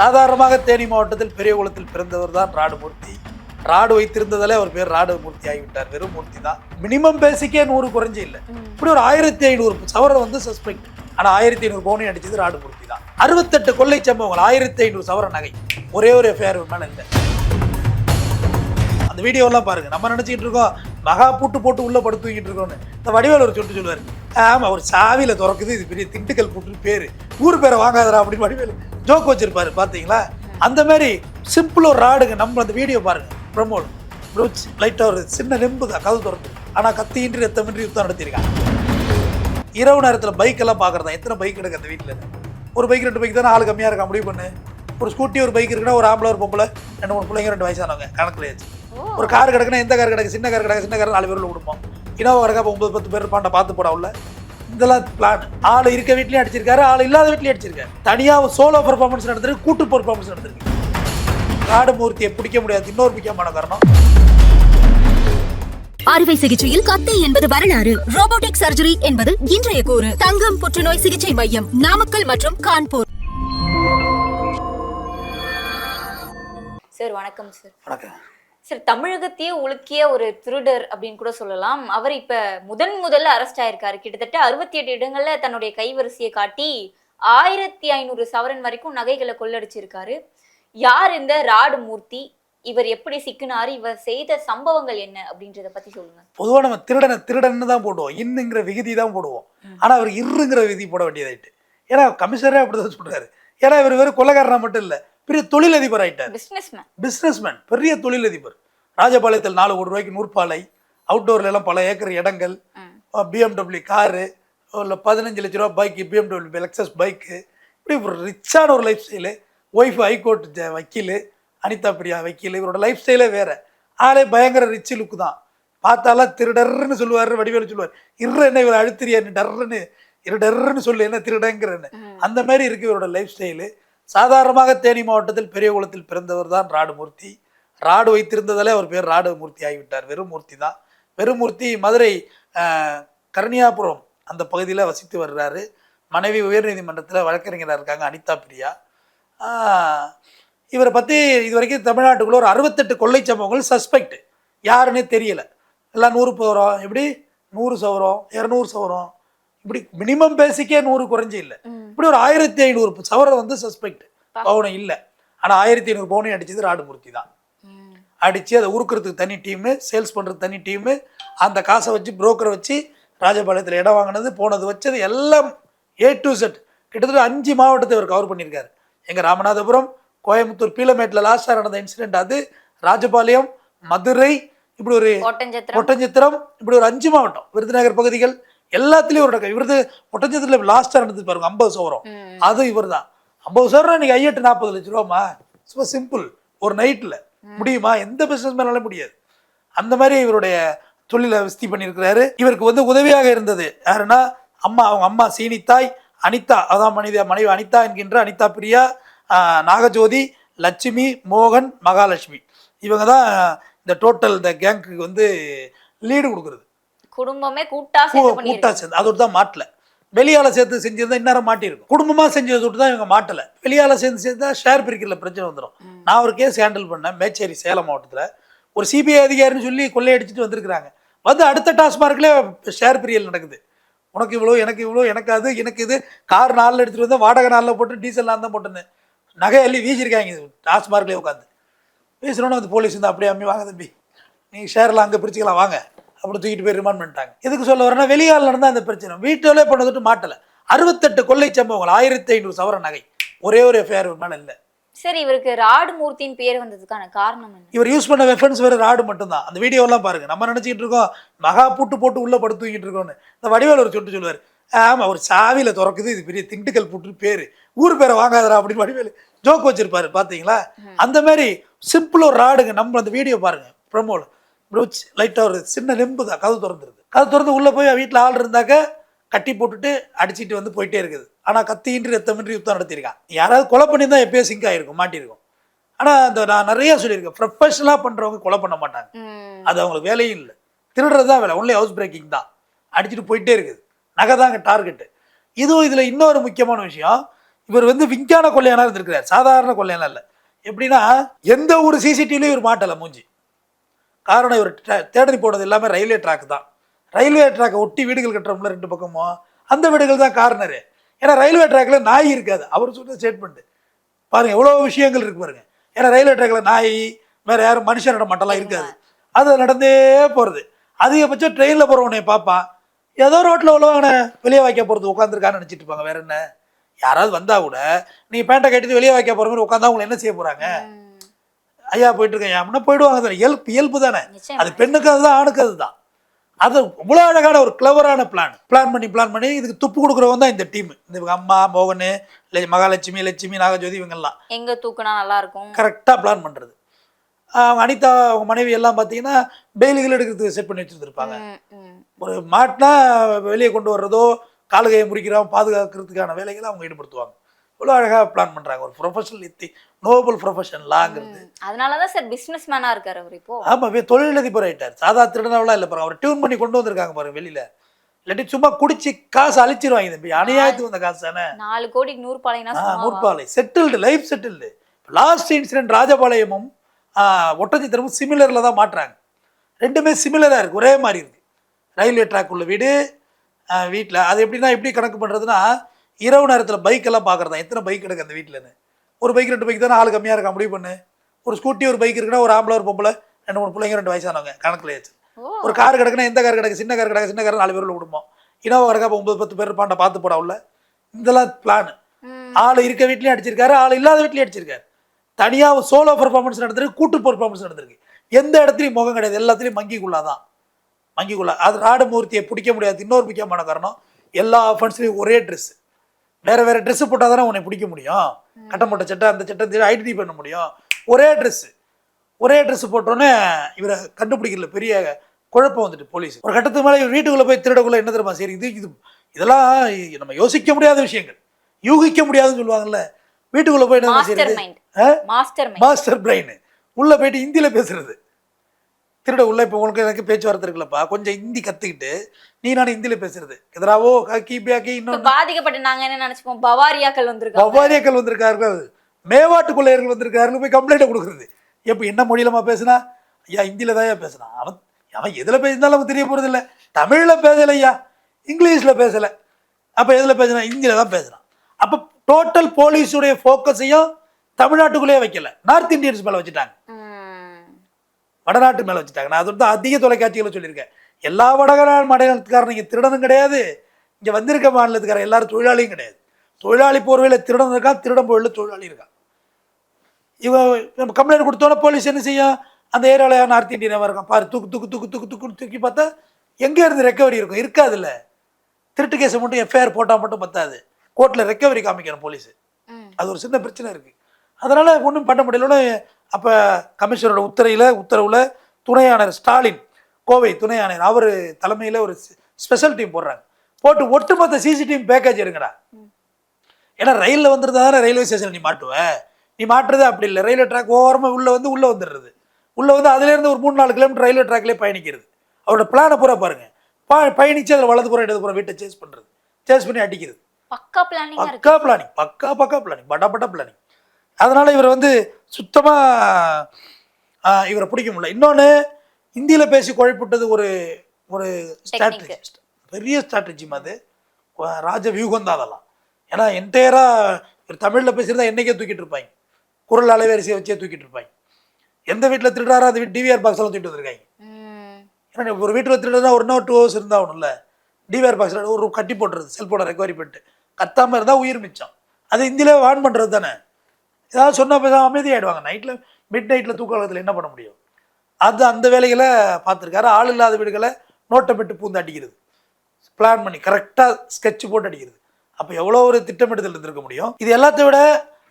சாதாரணமாக தேனி மாவட்டத்தில் பெரியகுளத்தில் பிறந்தவர் தான் ராடுமூர்த்தி. ராடு வைத்திருந்ததாலே அவர் பேர் ராடுமூர்த்தி ஆகிவிட்டார். வெறும் மூர்த்தி தான். மினிமம் பேசிக்கே நூறு குறைஞ்சு இல்லை. இப்படி ஒரு ஆயிரத்தி ஐநூறு சவரம் வந்து சஸ்பெக்ட் ஆனால் ஆயிரத்தி ஐநூறு பவுனி அடிச்சது ராடுமூர்த்தி தான். அறுபத்தெட்டு கொள்ளை சம்பவங்கள் ஆயிரத்தி ஐநூறு சவர நகை. ஒரே ஒரு எஃப்ஐஆர் மேலே இல்லை. அந்த வீடியோலாம் பாருங்க. நம்ம நினச்சிக்கிட்டு இருக்கோம் மகா பூட்டு போட்டு உள்ள படுத்து தூங்கிட்டு இருக்கோம்னு. இந்த வடிவேல் ஒரு சொல்லிட்டு சொல்லுவார். ஆமா ஒரு சாவியில திறக்குது இது பெரிய திண்டுக்கல் பூட்டுன்னு பேர். ஊர் பேரை வாங்காதரா அப்படின்னு வடிவேல் ஜோக் வச்சிருப்பாரு பார்த்தீங்களா அந்த மாதிரி சிம்பிள் ஒரு ராடுங்க. நம்ம அந்த வீடியோ பாருங்க. ப்ரமோட் ப்ரூச் லைட்டாக ஒரு சின்ன நெம்பு தான் கதவு திறந்து. ஆனால் கத்தியின்றி ரத்தமின்றி யுத்தம் நடத்தியிருக்காங்க. இரவு நேரத்தில் பைக் எல்லாம் பார்க்குறதா எத்தனை பைக் எடுக்கு அந்த வீட்டில் ஒரு பைக் ரெண்டு பைக் தானே? ஆள் கம்மியாக இருக்கா? முடிவு பண்ணு. ஒரு ஸ்கூட்டி ஒரு பைக் இருக்குன்னா ஒரு ஆம்பளை ஒரு பொம்பளை ரெண்டு மூணு பிள்ளைங்க ரெண்டு வயசானவங்க. கணக்கில் ஏச்சு ஒரு கார் கிடக்குன்னா எந்த கார் கிடக்கு சின்ன கார் கிடக்கு சின்ன கார் நாலு பேரில் கொடுப்போம் இனோவா கிடக்கா அப்போ ஒன்பது பத்து பேர் இருப்பாண்ட பார்த்து போடா உள்ள. இதெல்லாம் பிளான் ஆள் இருக்க வீட்லயும் அடிச்சிருக்காரு ஆள் இல்லாத வீட்லயும் அடிச்சிருக்காரு. தனியாக சோலோ பெர்ஃபார்மன்ஸ் நடந்திருக்கு கூட்டு பெர்ஃபார்மன்ஸ் நடந்திருக்கு. ராடமூர்த்தியை பிடிக்க முடியாது இன்னொரு முக்கியமான காரணம். அறுவை சிகிச்சையில் கத்தை என்பது வரலாறு. ரோபோட்டிக் சர்ஜரி என்பது இன்றைய கூறு. தங்கம் புற்றுநோய் சிகிச்சை மையம் நாமக்கல் மற்றும் கான்பூர். சார் வணக்கம் சார். வணக்கம். சார் தமிழகத்தையே உலுக்கிய ஒரு திருடர் அப்படின்னு கூட சொல்லலாம். அவர் இப்ப முதன் முதல்ல அரெஸ்ட் ஆயிருக்காரு. கிட்டத்தட்ட அறுபத்தி எட்டு இடங்கள்ல தன்னுடைய கைவரிசையை காட்டி ஆயிரத்தி ஐநூறு சவரன் வரைக்கும் நகைகளை கொள்ளடிச்சிருக்காரு. யார் இந்த ராடு மூர்த்தி இவர் எப்படி சிக்கினாரு? இவர் செய்த சம்பவங்கள் என்ன? அப்படின்றத பத்தி சொல்லுங்க. பொதுவாக நம்ம திருடனை திருடன்னு தான் போடுவோம். இன்னுங்கிற விகுதி தான் போடுவோம். ஆனால் அவர் இருங்கிற விதி போட வேண்டியதாயிட்டு. ஏன்னா கமிஷனரே அப்படிதான் சொல்றாரு. ஏன்னா இவர் வெறும் கொலைகாரனா மட்டும் இல்லை. பெரிய தொழிலதிபர் ஆயிட்டார். பிசினஸ் மேன் பிஸ்னஸ்மேன் பெரிய தொழிலதிபர். ராஜபாளையத்தில் நாலு கோடி ரூபாய்க்கு நூற்பாலை அவுட்டோர்ல எல்லாம் பல ஏக்கர் இடங்கள் பிஎம்டபிள்யூ காரு இல்லை பதினஞ்சு லட்ச ரூபா பைக்கு பிஎம்டபிள்யூ லெக்ஸஸ் பைக்கு இப்படி ஒரு ரிச்சான ஒரு லைஃப் ஸ்டைலு ஒய்ஃப் ஹைகோர்ட் வக்கீல் அனிதா பிரியா வக்கீல் இவரோட லைஃப் ஸ்டைலே வேற. ஆளே பயங்கர ரிச் லுக்கு தான். பார்த்தாலாம் திருடர்னு சொல்லுவார் வடிவேலு சொல்லுவார். இரு என்ன இவர் அழுத்திரியான்னு டர்ன்னு இரு டர்ன்னு சொல்லு என்ன திருடங்கிறன்னு. அந்த மாதிரி இருக்கு இவரோட லைஃப் ஸ்டைலு சாதாரணமாக தேனி மாவட்டத்தில் பெரியகுளத்தில் பிறந்தவர் தான் ராடுமூர்த்தி. ராடு வைத்திருந்ததாலே அவர் பேர் ராடுமூர்த்தி ஆகிவிட்டார். வெறும் மூர்த்தி தான். வெறுமூர்த்தி மதுரை ஆஹ், கருணியாபுரம் அந்த பகுதியில் வசித்து வர்றாரு. மனைவி உயர்நீதிமன்றத்தில் வழக்கறிஞராக இருக்காங்க அனிதா பிரியா. இவரை பற்றி இது வரைக்கும் தமிழ்நாட்டுக்குள்ள ஒரு அறுபத்தெட்டு கொள்ளை சம்பவங்கள் சஸ்பெக்ட். யாருன்னே தெரியலை. எல்லாம் நூறு சவரம் எப்படி? நூறு சவரம் இரநூறு சவரம். இப்படி மினிமம் பேசிக்கே நூறு குறைஞ்சி இல்லை. இப்படி ஒரு ஆயிரத்தி ஐநூறு சவரம் வந்து சஸ்பெக்ட் பவுனம் இல்லை. ஆனால் ஆயிரத்தி ஐநூறு பவுனையும் அடிச்சது ராடுமூர்த்தி தான். அடித்து அதை உருக்குறதுக்கு தனி டீமு சேல்ஸ் பண்ணுறதுக்கு தனி டீமு அந்த காசை வச்சு புரோக்கரை வச்சு ராஜபாளையத்தில் இடம் வாங்கினது போனது வச்சது எல்லாம் ஏ டு செட் கிட்டத்தட்ட அஞ்சு மாவட்டத்தை இவர் கவர் பண்ணியிருக்காரு. எங்கள் ராமநாதபுரம் கோயம்புத்தூர் பீலமேட்டில் லாஸ்ட்டாக நடந்த இன்சிடென்ட் அது. ராஜபாளையம் மதுரை இப்படி ஒரு ஒட்டஞ்சத்திரம் இப்படி ஒரு அஞ்சு மாவட்டம். விருதுநகர் பகுதிகள் எல்லாத்துலேயும் ஒரு டக்கம் இவரது ஒட்டஞ்சத்திரத்தில் லாஸ்ட்டாக நடந்தது பாருங்க ஐம்பது சவரம் அது இவர் தான் ஐம்பது சவரம் இன்னைக்கு ஐயெட்டு நாற்பது லட்ச ரூபாமா சும்மா சிம்பிள் ஒரு நைட்டில் முடியுமா? எந்த பிஸ்னஸ் மேனாலும் முடியாது. அந்த மாதிரி இவருடைய தொழிலை விஸ்தி பண்ணியிருக்கிறாரு. இவருக்கு வந்து உதவியாக இருந்தது. யாருன்னா அம்மா அவங்க அம்மா சீனித்தாய் அனிதா அதான் மனித மனைவி அனிதா என்கின்ற அனிதா பிரியா நாகஜோதி லட்சுமி மோகன் மகாலட்சுமி. இவங்க தான் இந்த டோட்டல் இந்த கேங்க்கு வந்து லீடு கொடுக்குறது. குடும்பமே கூட்டா கூட்டா சேர்ந்து. அதோடு தான் மாட்டல. வெளியால சேர்த்து செஞ்சிருந்தா இந்நேரம் மாட்டியிருக்கும். குடும்பமா செஞ்சதை விட்டு தான் இவங்க மாட்டல. வெளியால சேர்ந்து சேர்ந்தா ஷேர் பிரிக்கிறதுல பிரச்சனை வந்துடும் நான் ஒரு கேஸ் ஹேண்டில் பண்ணேன். மேச்சேரி சேலம் மாவட்டத்துல. ஒரு சிபிஐ அதிகாரின்னு சொல்லி கொள்ளையடிச்சிட்டு வந்திருக்கிறாங்க. வந்து அடுத்த டாஸ்மார்க்லேயே ஷேர் பிரியல் நடக்குது. உனக்கு இவ்வளோ எனக்கு இவ்வளோ எனக்கு அது எனக்கு இது. கார் நாளில் எடுத்துகிட்டு வந்து வாடகை நாளில் போட்டு டீசல் நான் தான் போட்டேன்னு. நகை அள்ளி வீசியிருக்காங்க. டாஸ்மார்க்லேயே உட்காந்து. பேசுகிறோன்னு வந்து போலீஸ் வந்து அப்படியே அம்மி வாங்க தம்பி. நீங்கள் ஷேர்லாம் அங்கே பிரிச்சுக்கலாம் வாங்க. அப்படி தூக்கிட்டு போய் ரிமாண்ட் பண்ணிட்டாங்க. எதுக்கு சொல்ல வரேன்னா வெளியால் நடந்தால் அந்த பிரச்சனை. வீட்டிலே பண்ணதுட்டு மாட்டலை. அறுபத்தெட்டு கொள்ளை சம்பவங்கள் ஆயிரத்தி ஐநூறு சவர நகை. ஒரே ஒரு எஃப்ஐஆர் மேலே இல்லை. சரி இவருக்கு ராடு மூர்த்தியின் பேர் வந்ததுக்கான காரணம் இவர் யூஸ் பண்ண வெஃபன்ஸ் வேறு ராடு மட்டும்தான். அந்த வீடியோலாம் பாருங்க. நம்ம நினச்சிக்கிட்டு இருக்கோம் மகா பூட்டு போட்டு உள்ளே படுத்து தூங்கிட்டு இருக்கோம்னு. இந்த வடிவேல் ஒரு சொல்லிட்டு சொல்லுவார். ஆமாம் ஒரு சாவியில் திறக்குது இது பெரிய திண்டுக்கல் பூட்டு பேர். ஊர் பேரை வாங்காதடா அப்படின்னு வடிவேல் ஜோக் வச்சிருப்பாரு பார்த்தீங்களா அந்த மாதிரி சிம்பிள் ஒரு ராடுங்க. நம்ம அந்த வீடியோ பாருங்க ப்ரமோல ப்ரூச் லைட்டாக ஒரு சின்ன நெம்பு தான். கதவு திறந்துருது. கதவு திறந்து உள்ளே போய் வீட்டில் ஆள் இருந்தாக்க கட்டி போட்டுட்டு அடிச்சிட்டு வந்து போயிட்டே இருக்குது. ஆனால் கத்தியின்றி ரத்தமின்றி யுத்தம் நடத்தியிருக்கான் யாராவது கொலை பண்ணியிருந்தா எப்பயோ சிங்க் ஆயிருக்கும் மாட்டியிருக்கும். ஆனால் அந்த நான் நிறைய சொல்லியிருக்கேன். ப்ரொஃபஷனலாக பண்ணுறவங்க கொலை பண்ண மாட்டாங்க. அது அவங்களுக்கு வேலையும் இல்லை. திருடுறது தான் வேலை. ஒன்லி ஹவுஸ் பிரேக்கிங் தான். அடிச்சுட்டு போயிட்டே இருக்குது. நகை தாங்க டார்கெட்டு இதுவும் இதில் இன்னொரு முக்கியமான விஷயம். இவர் வந்து விஞ்ஞான கொள்ளையனா இருந்திருக்கிறார். சாதாரண கொள்ளையனா இல்லை. எப்படின்னா எந்த ஒரு சிசிடிவிலையும் இவர் மாட்டலை மூஞ்சி. காரணம் இவர் tra- தேடி போனது எல்லாமே ரயில்வே ட்ராக் தான். ரயில்வே ட்ராக்கை ஒட்டி வீடுகள் கட்டுறோம்ல ரெண்டு பக்கமும். அந்த வீடுகள் தான் கார்னரு ஏன்னா ரயில்வே ட்ராக்ல நாய் இருக்காது. அவர் சொன்ன ஸ்டேட்மெண்ட் பாருங்க எவ்வளோ விஷயங்கள் இருக்கு பாருங்க. ஏன்னா ரயில்வே ட்ராக்ல நாய் வேற யாரும் மனுஷனோட மட்டம்லாம் இருக்காது. அது நடந்தே போகிறது அதிகபட்சம் ட்ரெயினில் போகிறவனை பார்ப்பான். ஏதோ ரோட்டில் உள்ளவனை வெளியே வைக்க போகிறது உட்காந்துருக்கான்னு நினச்சிட்டு இருப்பாங்க. வேற என்ன? யாராவது வந்தா கூட நீ பேண்ட்டை கட்டிட்டு வெளியே வைக்க போகிற மாதிரி உட்காந்தா அவங்க என்ன செய்ய போகிறாங்க ஐயா போயிட்டு இருக்கேன் அப்படின்னா போயிடுவாங்க தானே. இயல்பு இயல்பு தானே. அது பெண்ணுக்கு அதுதான் ஆணுக்கு அதுதான். அது இவ்வளோ அழகான ஒரு கிளவரான பிளான் பிளான் பண்ணி பிளான் பண்ணி இதுக்கு துப்பு கொடுக்குறவங்க தான் இந்த டீம் இந்த அம்மா மோகன் இல்லை மகாலட்சுமி லட்சுமி நாகஜோதி இவங்கெல்லாம். எங்க தூக்குனா நல்லா இருக்கும் கரெக்டாக பிளான் பண்ணுறது அவங்க அனிதா அவங்க மனைவி எல்லாம் பார்த்தீங்கன்னா பெயிலுகள் எடுக்கிறதுக்கு செட் பண்ணி வச்சுருந்துருப்பாங்க. ஒரு மாட்டினா வெளியே கொண்டு வர்றதோ காலுகையை முறிக்கிறோம் பாதுகாக்கிறதுக்கான வேலைகளை அவங்க ஈடுபடுத்துவாங்க. இவ்வளோ அழகாக பிளான் பண்ணுறாங்க ஒரு ப்ரொஃபஷனல் இத்தி நோபல் ப்ரொஃபஷன் லாங்கிறது. அதனாலதான் சார் பிசினஸ் மேனா இருக்காரு அவர் இப்போ. ஆமாம் தொழிலதிபர் ஆயிட்டார். சாதா திருடனாவெல்லாம் இல்லை பாருங்க. அவர் டியூன் பண்ணி கொண்டு வந்திருக்காங்க பாருங்க வெளியில. இல்லாட்டி சும்மா குடிச்சு காசு அழிச்சிருவாங்க தம்பி. அநியாயத்துக்கு வந்த காசு தானே. நாலு கோடிக்கு நூறு பாலைனா ஆ, நூற்பாலை. Settled life settled last incident ராஜபாளையமும் ஒட்டஞ்சித்திரமும் சிமிலரில் தான் மாட்டுறாங்க. ரெண்டுமே சிமிலராக இருக்குது ஒரே மாதிரி இருக்குது ரயில்வே ட்ராக் உள்ள வீடு வீட்டில் அது எப்படின்னா எப்படி கணக்கு பண்ணுறதுன்னா இரவு நேரத்தில் பைக்கெல்லாம் பார்க்குறதா எத்தனை பைக் கிடக்கு அந்த வீட்டிலன்னு ஒரு பைக் ரெண்டு பைக் தானே ஆள் கம்மியாக இருக்கா? முடிவு பண்ணு. ஒரு ஸ்கூட்டி ஒரு பைக் இருக்குன்னா ஒரு ஆம்பளை ஒரு பொம்பளை ரெண்டு மூணு பிள்ளைங்க ரெண்டு வயசானவங்க கணக்கில் வச்சு ஓ. ஒரு கார் கிடக்குன்னா எந்த கார் கிடக்கு? சின்ன கார் கிடக்கு? சின்ன கார் நாலு பேர் உள்ள விடுமோ இனோவா கிடக்கா ஒன்பது பத்து பேர் இருப்பாண்ட பார்த்து போடா உள்ள. இதெல்லாம் பிளான். ஆள் இருக்க வீட்லயும் அடிச்சிருக்காரு ஆள் இல்லாத வீட்லயும் அடிச்சிருக்காரு. தனியா சோலோ பெர்ஃபார்மன்ஸ் நடந்திருக்கு கூட்டு பெர்ஃபார்மன்ஸ் நடந்திருக்கு. எந்த இடத்துலையும் முகம் கிடையாது எல்லாத்துலயும் மங்கிக்குள்ளாதான். மங்கிக்குள்ளா. அது ராடமூர்த்தியை பிடிக்க முடியாது இன்னொரு முக்கியமான காரணம் எல்லா ஆஃபன்ஸ்லையும் ஒரே ட்ரெஸ் வேற வேற ட்ரெஸ் போட்டால் தானே உன்னை பிடிக்க முடியும்? கட்டப்பட்ட சட்டை அந்த சட்டை ஐடென்டி பண்ண முடியும். ஒரே ட்ரெஸ் ஒரே ட்ரெஸ் போட்டோன்னே இவரை கண்டுபிடிக்கல. பெரிய குழப்பம் வந்துட்டு போலீஸ். ஒரு கட்டத்துக்கு மேலே இவர் வீட்டுக்குள்ள போய் திருடக்குள்ள என்ன தெரியுமா சரி இது இது இதெல்லாம் நம்ம யோசிக்க முடியாத விஷயங்கள். யூகிக்க முடியாதுன்னு சொல்லுவாங்கல்ல. வீட்டுக்குள்ள போய் என்ன செய்யறது? மாஸ்டர் பிரெயின் உள்ள போயிட்டு ஹிந்தியில பேசுறது. திருட உள்ள இப்போ உங்களுக்கு எனக்கு பேச்சுவார்த்தை இருக்குல்லப்பா. கொஞ்சம் ஹிந்தி கத்துக்கிட்டு நீ நான் ஹிந்தியில பேசுறது. எதிராவோ காக்கி பியாக்கி இப்ப இன்னொன்று பாதிக்கப்பட்ட நாங்க என்ன நினைச்சுப்போம்? பவாரியாக்கள் வந்திருக்காங்க. பவாரியாக்கள் வந்திருக்கார்கள் மேவாட்டு கொள்ளையர்கள் வந்திருக்கார்கள் போய் கம்ப்ளைண்ட் கொடுக்குறது. எப்போ என்ன மொழியிலமா பேசுனா? ஐயா ஹிந்தியில தான் பேசுனான் அவன் அவன் எதுல பேசினாலும் அவன் தெரிய போறது இல்ல தமிழ்ல பேசல ஐயா. இங்கிலீஷ்ல பேசல. அப்ப எதுல பேசுனா? ஹிந்தியில தான் பேசுறான். அப்ப டோட்டல் போலீஸுடைய ஃபோக்கஸையும் தமிழ்நாட்டுக்குள்ளேயே வைக்கல. நார்த் இந்தியன்ஸ் மேல வச்சுட்டாங்க. வடநாட்டு மேல வச்சுட்டாங்க. நான் அது அதிக தொலைக்காட்சிகளை சொல்லியிருக்கேன். எல்லா வடநாடு மாநிலத்துக்காரன் இங்க திருடனும் கிடையாது. இங்க வந்திருக்க மாநிலத்துக்காரன் எல்லாரும் தொழிலாளியும் கிடையாது. தொழிலாளி போர்வையில திருடன் இருக்கான் திருடன் போர்வையில தொழிலாளி இருக்கான் இவன் நம்ம கம்ப்ளைண்ட் கொடுத்தோன்னே போலீஸ் என்ன செய்யும்? அந்த ஏரியாவில் நார்த் இந்தியன் இருக்கான். பாரு தூக்கு தூக்கு தூக்கு தூக்கு தூக்கு தூக்கி பார்த்தா எங்கே இருந்து ரெக்கவரி இருக்கும்? இருக்காதுல்ல. திருட்டு கேஸை மட்டும் எஃப்ஐஆர் போட்டால் மட்டும் பத்தாது. கோர்ட்டில் ரெக்கவரி காமிக்கணும் போலீஸ். அது ஒரு சின்ன பிரச்சனை இருக்குது அதனால் ஒன்றும் பண்ண முடியலன்னு அப்போ கமிஷனரோட உத்தரையில் உத்தரவில் துணை ஆணையர் ஸ்டாலின் கோவை துணை ஆணையர் அவர் தலைமையில் ஒரு ஸ்பெஷல் டீம் போடுறாங்க. போட்டு ஒட்டுமொத்த சிசிடிவி பேக்கேஜ் எடுங்கடா. ஏன்னா ரயிலில் வந்துருந்தா தானே ரயில்வே ஸ்டேஷனில் நீ மாட்டுவ? நீ மாட்டுறது அப்படி இல்லை. ரயில்வே ட்ராக் ஓரமாக உள்ளே வந்து உள்ளே வந்துடுறது. உள்ளே வந்து அதுலேருந்து ஒரு மூணு நாலு கிலோமீட்டர் ரயில்வே ட்ராக்லேயே பயணிக்கிறது. அவரோட பிளானை பூரா பாருங்க. ப பயணிச்சு அதில் வலது புறம் இடது புறம் வீட்டை சேஸ் பண்ணுறது சேஸ் பண்ணி அடிக்கிறது. பக்கா இருக்கு பக்கா பிளானிங் பக்கா பக்கா பிளானிங் பட்டா பட்டா பிளானிங் அதனால இவர் வந்து சுத்தமாக இவரை பிடிக்க முடியல. இன்னொன்று இந்தியில் பேசி குழப்பிட்டது ஒரு ஒரு ஸ்ட்ராட்டஜி பெரிய ஸ்ட்ராட்டஜி அது. ராஜ வியூகம் தான் அதெல்லாம் ஏன்னா என்டையராக தமிழில் பேசியிருந்தா என்னைக்கே தூக்கிட்டு இருப்பாங்க. குரல் அலைவரிசையை வச்சே தூக்கிட்டு இருப்பாங்க. எந்த வீட்டில் திருடாரோ அந்த வீட்டு டிவிஆர் பாக்ஸ் எல்லாம் தூக்கிட்டு வந்திருக்காங்க. ஏன்னா ஒரு வீட்டில் திருடுனா ஒரு இன்னும் டூ ஹவர்ஸ் இருந்தாகணும்ல டிவிஆர் பாக்ஸில் ஒரு கட்டி போட்டுறது செல்ஃபோனை ரெக்கவரி பண்ணிட்டு. கத்தாமல் இருந்தால் உயிர் மிச்சம். அது இந்தியில வான் பண்ணுறது தானே ஏதாவது சொன்னால் பேசாம அமைதியாயிடுவாங்க. நைட்டில் மிட் நைட்டில் தூக்கத்தில் என்ன பண்ண முடியும்? அது அந்த வேலைகளை பார்த்துருக்காரு. ஆள் இல்லாத வீடுகளை நோட்டை விட்டு பூந்து அடிக்கிறது. பிளான் பண்ணி கரெக்டாக ஸ்கெட்ச் போட்டு அடிக்கிறது. அப்போ எவ்வளோ ஒரு திட்டமிடுதல் இருந்திருக்க முடியும்? இது எல்லாத்தை விட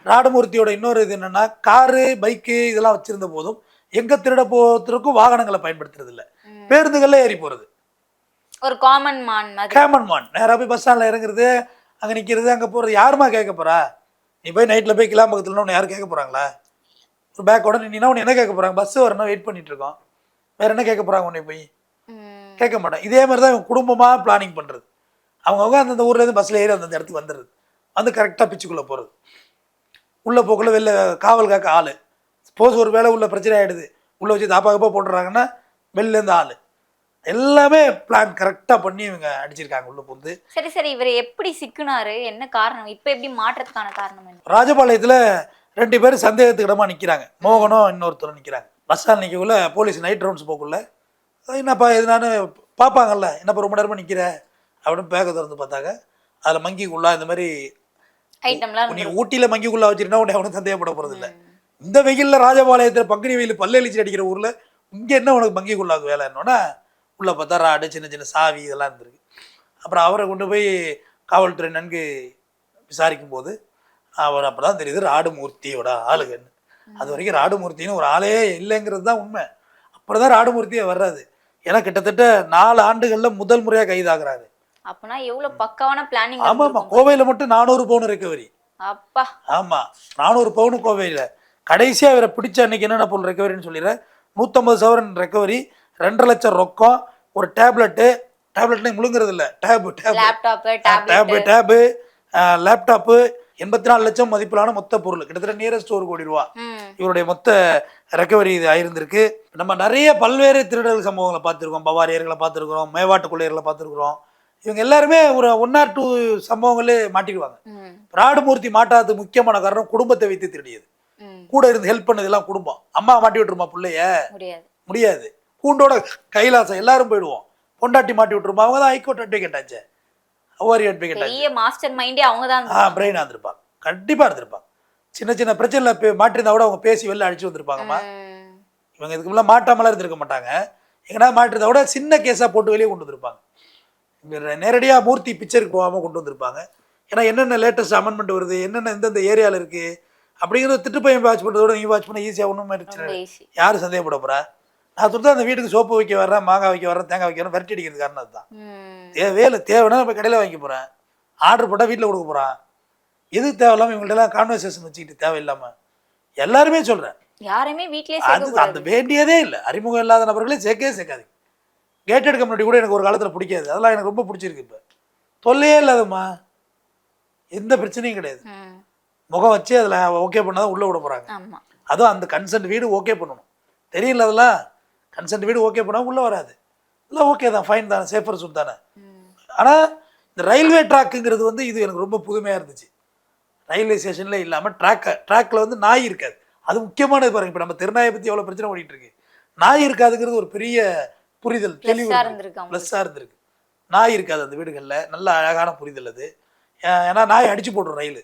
ராடமூர்த்தியோட இன்னொரு இது என்னன்னா காரு பைக்கு இதெல்லாம் வச்சிருந்த போதும் எங்க திருட போகிறதுக்கும் வாகனங்களை பயன்படுத்துறது இல்ல பேருந்துகள்ல ஏறி போறது. ஒரு காமன் மான் கேமன் மான் நேராக போய் பஸ் ஸ்டாண்டில் இறங்குறது அங்கே நிற்கிறது அங்கே போகிறது யாருமா கேட்க போறா? நீ போய் நைட்டில் போய் கிளாம்பக்கத்தில் உன்னை யாரும் கேட்க போகிறாங்களா பேக்கோட நின்னா உன்னை என்ன கேட்க போகிறாங்க பஸ் வரணும் வெயிட் பண்ணிட்டு இருக்கோம் வேற என்ன கேட்க போகிறாங்க உன்னை போய். கேட்க மாட்டேன். இதே மாதிரி தான் குடும்பமாக பிளானிங் பண்ணுறது அவங்கவுங்க அந்தந்த ஊர்லேருந்து பஸ்ஸில் ஏறி அந்தந்த இடத்துக்கு வந்துடுது வந்து கரெக்டாக பிச்சுக்குள்ளே போகிறது உள்ளே போக்குள்ள வெளில காவல் காக்க ஆள். சப்போஸ் ஒரு வேளை உள்ள பிரச்சனை ஆகிடுது உள்ளே வச்சு தாப்பா கப்பா போட்டுறாங்கன்னா வெளிலேருந்து ஆள். எல்லாமே பிளான் கரெக்டாக பண்ணி இவங்க அடிச்சிருக்காங்க உள்ளே புந்து சரி சரி. இவர் எப்படி சிக்குனாரு? என்ன காரணம்? இப்ப எப்படி மாற்றத்துக்கான காரணம் ராஜபாளையத்தில் ரெண்டு பேரும் சந்தேகத்துக்கு இடமா நிற்கிறாங்க மோகனும் இன்னொருத்தரும் நிற்கிறாங்க பஸ் ஸ்டாண்ட் நிற்கக்குள்ள போலீஸ் நைட் ரவுண்ட்ஸ் போக்குள்ள "அஹ் என்னப்பா எதுனான்னு பார்ப்பாங்கல்ல என்னப்பா ரொம்ப நேரமாக நிற்கிற அப்படின்னு பேக்க திறந்து பார்த்தாங்க. அதில் மங்கிக்குள்ளா இந்த மாதிரி ஐட்டம்லாம் நீ ஊட்டியில் மங்கிக்குள்ளா வச்சிருந்தா உன்னை அவனும் சந்தேகப்பட போகிறது இல்லை. இந்த வெயிலில் ராஜபாளையத்தில் பங்குனி வெயில் பல்லெளிச்சு அடிக்கிற ஊரில் இங்கே என்ன உனக்கு மங்கிக்குள்ளாக்கு வேலை என்னன்னா உள்ளே பார்த்தா ராடு சின்ன சின்ன சாவி இதெல்லாம் இருந்திருக்கு. அப்புறம் அவரை கொண்டு போய் காவல்துறை நன்கு விசாரிக்கும் போது அவர் அப்போ தான் தெரியுது ராடுமூர்த்தியோட ஆளுகன்னு அது வரைக்கும் ராடுமூர்த்தின்னு ஒரு ஆளே இல்லைங்கிறது தான் உண்மை. அப்புறம் தான் ராடுமூர்த்தியே வர்றாது ஏன்னா கிட்டத்தட்ட நாலு ஆண்டுகளில் முதல் முறையாக கைதாகிறாரு. அப்பனா எவ்வளவு பக்காவான பிளானிங் ஆமாம் ஆமாம் கோவையில் மட்டும் நானூறு பவுன் ரெக்கவரி அப்பா. ஆமாம் நானூறு பவுனு கோவையில். கடைசியாக இவரை பிடிச்ச அன்னைக்கு என்னென்ன பொருள் ரெக்கவரின்னு சொல்லிடுறேன். நூற்றம்பது சவரன் ரெக்கவரி ரெண்டரை லட்சம் ரொக்கம் ஒரு டேப்லெட்டு டேப்லெட்லையும் முழுங்குறது இல்லை tab tab tab tab laptop எண்பத்தி நாலு லட்சம் மதிப்பிலான மொத்த பொருள். கிட்டத்தட்ட நியரஸ்ட் ஒரு கோடி ரூபா. இவருடைய மொத்த ரெக்கவரி இது ஆயிருந்திருக்கு. நம்ம நிறைய பல்வேறு திருடர்கள் சம்பவங்களை பார்த்துருக்கோம். பவாரியர்களை பார்த்துருக்குறோம். மேவாட்டு கொள்ளையர்களை பார்த்துருக்குறோம். இவங்க எல்லாருமே ஒரு ஒன் ஆர் டூ சம்பவங்களே மாட்டிடுவாங்க ராடுமூர்த்தி மாட்டாதது முக்கியமான காரணம் குடும்பத்தை வைத்து திருடியது. கூட இருந்து ஹெல்ப் பண்ணதெல்லாம் குடும்பம். அம்மா மாட்டி விட்டுருமா பிள்ளைய? முடியாது. பூண்டோட கைலாசம் எல்லாரும் போயிடுவோம். பொண்டாட்டி மாட்டி விட்டுருமா? அவங்க தான் ஹைகோர்ட் அட்வொகேட் ஆச்சு. ஓவரி ஆச்சு பெரிய மாஸ்டர் மைண்டே அவங்க தான் ஆ பிரெயினாக இருந்திருப்பாங்க கண்டிப்பாக இருந்திருப்பாங்க சின்ன சின்ன பிரச்சனைல பே மாட்டிருந்தா கூட அவங்க பேசி வெளில அடிச்சு வந்திருப்பாங்கம்மா. இவங்க இதுக்கு முன்னாடி மாட்டாமலாம் இருந்திருக்க மாட்டாங்க. எங்கன்னா மாட்டிருந்தா கூட சின்ன கேஸாக போட்டு வெளியே கொண்டு வந்திருப்பாங்க. நேரடியாக மூர்த்தி பிக்சருக்கு போகாமல் கொண்டு வந்திருப்பாங்க. ஏன்னா என்னென்ன லேட்டஸ்ட் அமெண்ட்மெண்ட் வருது? என்னென்ன எந்தெந்த ஏரியாவில் இருக்குது அப்படிங்கிறத திட்டு பையன் வாட்ச் பண்ணுறதோட நீ வாட்ச் பண்ண ஈஸியாக ஒன்றும் யார் சந்தேகப்பட போறா? நான் சொல்லிட்டு அந்த வீட்டுக்கு சோப்பு வைக்க வர்றேன் மாங்காய் வைக்க வர்றேன் தேங்காய் வைக்க வரேன் விரட்டி அடிக்கிறது காரணம் அதுதான். தேவையே இல்லை தேவைன்னா நம்ம கடையில் வாங்கிக்க போகிறேன் ஆர்டர் போட்டால் வீட்டில் கொடுக்க போகிறான் எதுக்கு தேவையில்லாமல் இவங்கள்ட்டலாம் கான்வர்சேஷன் வச்சுக்கிட்டு தேவையில்லாமல் எல்லாருமே சொல்கிறேன் யாருமே வீட்லயே அது அந்த வேண்டியதே இல்லை. அறிமுகம் இல்லாத நபர்களே சேர்க்கவே சேர்க்காது கேட்டட் கம்யூனிட்டி கூட எனக்கு ஒரு காலத்தில் பிடிக்காது. அதெல்லாம் எனக்கு ரொம்ப பிடிச்சிருக்கு இப்போ. தொல்லையே இல்லாதம்மா. எந்த பிரச்சனையும் கிடையாது. முகம் வச்சு அதில் ஓகே பண்ணாதான் உள்ளே விட போகிறாங்க அதுவும் அந்த கன்சென்ட் வீடு ஓகே பண்ணணும். தெரியல அதெல்லாம். கன்சென்ட் வீடு ஓகே பண்ணால் உள்ளே வராது. இல்லை ஓகே தான் ஃபைன் தானே சேஃபர் சூட் தானே. ஆனால் இந்த ரயில்வே ட்ராக்குங்கிறது வந்து இது எனக்கு ரொம்ப புதுமையாக இருந்துச்சு. ரயில்வே ஸ்டேஷனில் இல்லாமல் ட்ராக்கை ட்ராக்கில் வந்து நாய் இருக்காது. அது முக்கியமானது பாருங்க. இப்போ நம்ம திருநாயை பற்றி எவ்வளோ பிரச்சனை ஓடிட்டு இருக்கு. நாய் இருக்காதுங்கிறது ஒரு பெரிய புரிதல் தெளிவு ப்ளஸ்ஸாக இருந்திருக்கு நாய் இருக்காது அந்த வீடுகளில். நல்ல அழகான புரிதல் அது. ஏன்னா நாய் அடிச்சு போட்டுரும் ரயில்.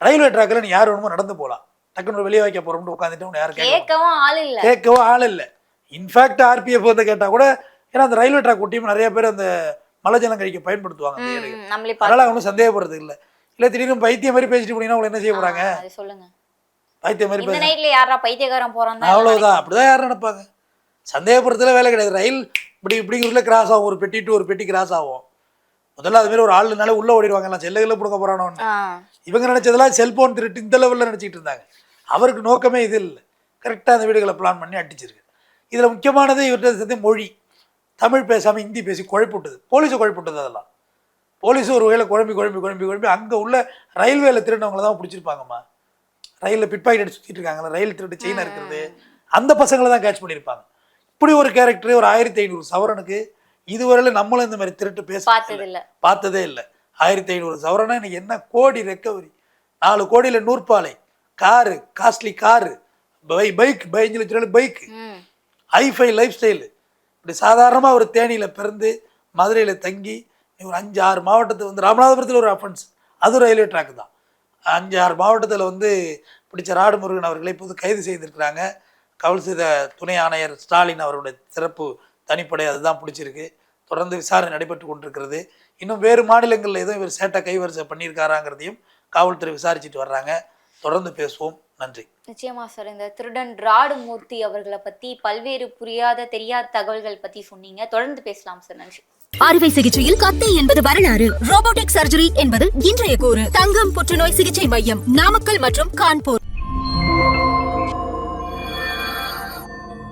ரயில்வே ட்ராக்கில் நீ யார் வேணுமோ நடந்து போகலாம் டக்குன்னு வெளியே வைக்க போகிறோம்னு உட்காந்துட்டு யாரும் கேட்க கேட்கவும் ஆள் இல்ல. கேட்கவும் ஆள் இல்லை. இன்ஃபேக்ட் ஆர்பிஎஃப் வந்து கேட்டால் கூட ஏன்னா அந்த ரயில்வே ட்ராக் ஒட்டியும் நிறைய பேர் அந்த மலை ஜலம் கழிக்க பயன்படுத்துவாங்க அதனால அவங்களும் சந்தேகப்படுறது இல்லை. இல்லை திடீர்னு பைத்தியம் மாதிரி பேசிட்டு போனீங்கன்னா உங்களை என்ன செய்ய போகிறாங்க சொல்லுங்க. பைத்தியம் மாதிரி இந்த நைட்ல யாரா பைத்தியக்காரன் போறான் தான் அவ்வளவுதான். அப்படிதான் யாரும் நினைப்பாங்க? சந்தேகப்படுறதுல வேலை கிடையாது. ரயில் இப்படி இப்படிங்கிறதுல கிராஸ் ஆகும். ஒரு பெட்டி டு ஒரு பெட்டி கிராஸ் ஆகும். முதல்ல அது மாதிரி ஒரு ஆளுனால உள்ள ஓடிடுவாங்க. எல்லாம் செல்லுகளை பிடுங்க போறானோன்னு. இவங்க நினைச்சதெல்லாம் செல்போன் திருட்டு இந்த லெவலில் நினச்சிட்டு இருந்தாங்க. அவருக்கு நோக்கமே இது இல்லை. கரெக்டாக அந்த வீடுகளை பிளான் பண்ணி அடிச்சிருக்கு. இதில் முக்கியமானது இவர்கிட்ட சேர்த்து மொழி. தமிழ் பேசாமல் ஹிந்தி பேசி குழப்பிவிட்டது போலீஸை குழப்பிவிட்டது அதெல்லாம். போலீஸ் ஒரு வகையில் குழம்பி குழம்பி குழம்பி குழம்பி அங்கே உள்ள ரயில்வேல திருடினவங்கள தான் பிடிச்சிருப்பாங்கம்மா. ரயிலில் பிட் பாக்கெட் சுற்றிட்டு இருக்காங்களா ரயில் திருட்டு செயின் இருக்கிறது அந்த பசங்களை தான் கேட்ச் பண்ணியிருப்பாங்க இப்படி ஒரு கேரக்டர் ஒரு ஆயிரத்தி ஐநூறு சவரனுக்கு இதுவரையில நம்மளும் இந்த மாதிரி திருட்டு பேச பார்த்தது இல்ல. ஆயிரத்தி ஐநூறு சவரனா இன்னைக்கு என்ன கோடி ரெக்கவரி நாலு கோடியில் நூற்பாலை. Car costly car. By bike பதினஞ்சு லட்ச ரூபாய் பைக்கு ஐஃபை ஹைஃபை லைஃப் ஸ்டைலு இப்படி சாதாரணமாக ஒரு தேனியில் பிறந்து மதுரையில் தங்கி ஒரு அஞ்சு ஆறு மாவட்டத்தில் வந்து ராமநாதபுரத்தில் ஒரு அஃபன்ஸ் அது ரயில்வே ட்ராக் தான். அஞ்சு ஆறு மாவட்டத்தில் வந்து பிடிச்ச ராடு முருகன் அவர்களை இப்போது கைது செய்திருக்கிறாங்க. கவல் செய்த துணை ஆணையர் ஸ்டாலின் அவருடைய சிறப்பு தனிப்படை அதுதான் பிடிச்சிருக்கு. தொடர்ந்து விசாரணை நடைபெற்று கொண்டிருக்கிறது. இன்னும் வேறு மாநிலங்களில் எதுவும் இவர் சேட்டை கைவரிசை பண்ணியிருக்காராங்கிறதையும் காவல்துறை விசாரிச்சுட்டு வர்றாங்க. தொடர்ந்து பேசுவோம். நன்றி. நிச்சயமா சார். இந்த திருடன் ராடு மூர்த்தி அவர்களை பத்தி பல்வேறு புரியாத தெரியாத தகவல்கள் பத்தி சொன்னீங்க. தொடர்ந்து பேசலாம் சார். நன்றி. அறுவை சிகிச்சையில் கத்தை என்பது வரலாறு. ரோபோட்டிக் சர்ஜரி என்பது இன்றைய கூறு. தங்கம் புற்றுநோய் சிகிச்சை மையம் நாமக்கல் மற்றும் கான்பூர்.